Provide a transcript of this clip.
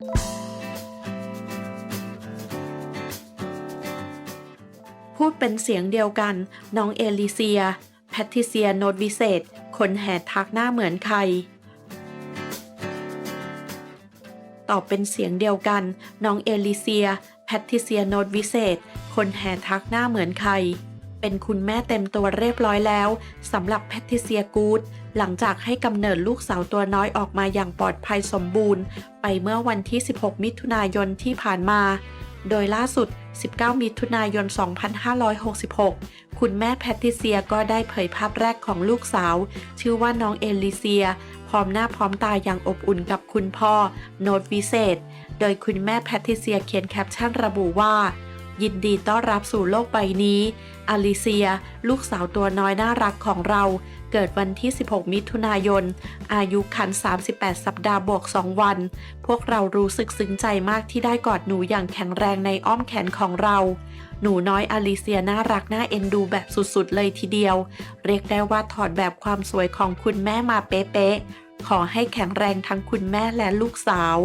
พูดเป็นเสียงเดียวกัน น้องเอลิเซีย แพทริเซียโนตวิเศษ คนแห่ทักหน้าเหมือนใคร ตอบเป็นเสียงเดียวกัน น้องเอลิเซีย แพทริเซียโนตวิเศษ คนแห่ทักหน้าเหมือนใคร เป็นคุณแม่เต็มตัวเรียบร้อยแล้วสำหรับแพทริเซียกูดหลังจากให้กำเนิดลูกสาวตัวน้อยออกมาอย่างปลอดภัยสมบูรณ์ ไปเมื่อวันที่ 16 มิถุนายนที่ผ่านมา โดยล่าสุด 19 มิถุนายน 2566 คุณแม่แพทริเซียก็ได้เผยภาพแรกของลูกสาว ชื่อว่าน้องเอลิเซีย พร้อมหน้าพร้อมตาอย่างอบอุ่นกับคุณพ่อ โนตวิเศษ โดยคุณแม่แพทริเซียเขียนแคปชั่นระบุว่า ยินดีต้อนรับสู่โลกใบนี้ อลิเซีย ลูกสาวตัวน้อยน่ารักของเรา เกิดวันที่ 16 มิถุนายน อายุคัน 38 สัปดาห์บวก 2 วัน พวกเรารู้สึกซึ้งใจมากที่ได้กอดหนูอย่างแข็งแรงในอ้อมแขนของเราหนูน้อยอลิเซียน่ารักน่าเอ็นดูแบบสุดๆเลยทีเดียว เรียกได้ว่าถอดแบบความสวยของคุณแม่มาเป๊ะๆ ขอให้แข็งแรงทั้งคุณแม่และลูกสาว